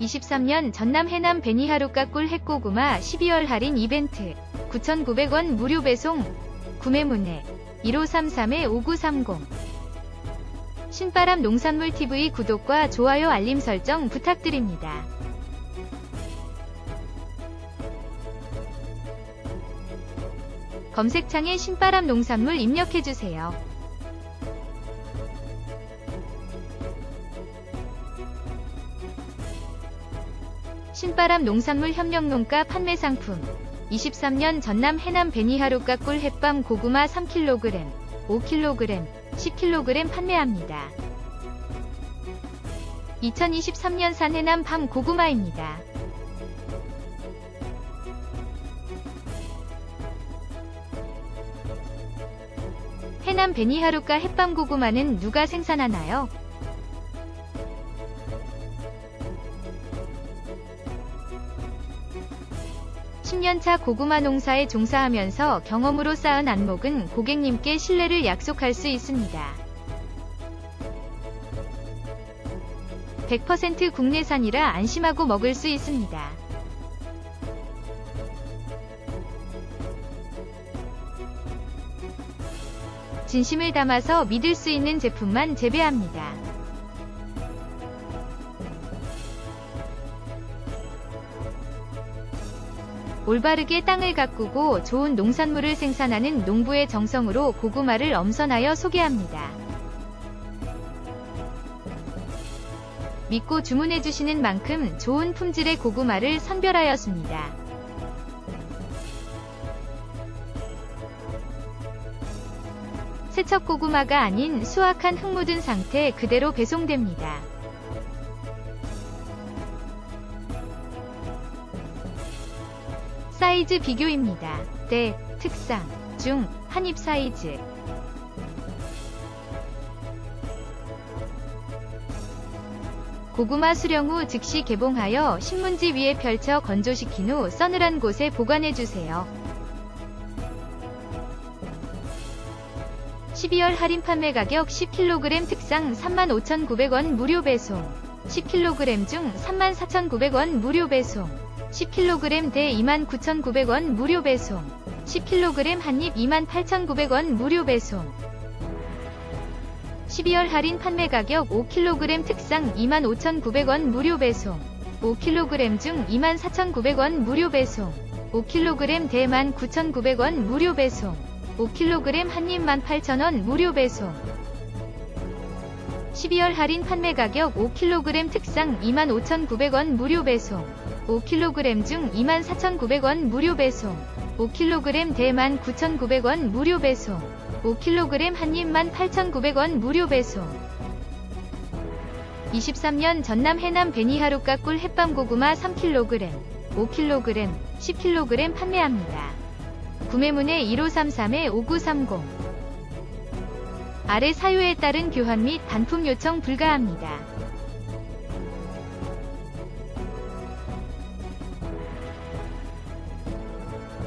23년 전남 해남 베니하루카 꿀 핵고구마 12월 할인 이벤트 9,900원 무료 배송 구매문의 1533-5930 신바람 농산물 TV 구독과 좋아요 알림 설정 부탁드립니다. 검색창에 신바람 농산물 입력해주세요. 신바람 농산물 협력농가 판매 상품 23년 전남 해남 베니하루카 꿀 햇밤 고구마 3kg, 5kg, 10kg 판매합니다. 2023년 산 해남 밤 고구마입니다. 해남 베니하루카 햇밤 고구마는 누가 생산하나요? 십 년차 고구마 농사에 종사하면서 경험으로 쌓은 안목은 고객님께 신뢰를 약속할 수 있습니다. 100% 국내산이라 안심하고 먹을 수 있습니다. 진심을 담아서 믿을 수 있는 제품만 재배합니다. 올바르게 땅을 가꾸고 좋은 농산물을 생산하는 농부의 정성으로 고구마를 엄선하여 소개합니다. 믿고 주문해주시는 만큼 좋은 품질의 고구마를 선별하였습니다. 세척 고구마가 아닌 수확한 흙 묻은 상태 그대로 배송됩니다. 사이즈 비교입니다. 대, 특상, 중, 한입 사이즈. 고구마 수령 후 즉시 개봉하여 신문지 위에 펼쳐 건조시킨 후 서늘한 곳에 보관해주세요. 12월 할인 판매 가격 10kg 특상 35,900원 무료 배송 10kg 중 34,900원 무료 배송 10kg 대 29,900원 무료 배송. 10kg 한입 28,900원 무료 배송. 12월 할인 판매 가격 5kg 특상 25,900원 무료 배송. 5kg 중 24,900원 무료 배송. 5kg 대 19,900원 무료 배송. 5kg 한입 18,000원 무료 배송. 12월 할인 판매 가격 5kg 특상 25,900원 무료 배송 5kg 중 24,900원 무료 배송 5kg 대 19,900원 무료 배송 5kg 한입 18,900원 무료 배송 23년 전남 해남 베니하루카 꿀 햇밤 고구마 3kg, 5kg, 10kg 판매합니다. 구매문의 1533-5930 아래 사유에 따른 교환 및 반품 요청 불가합니다.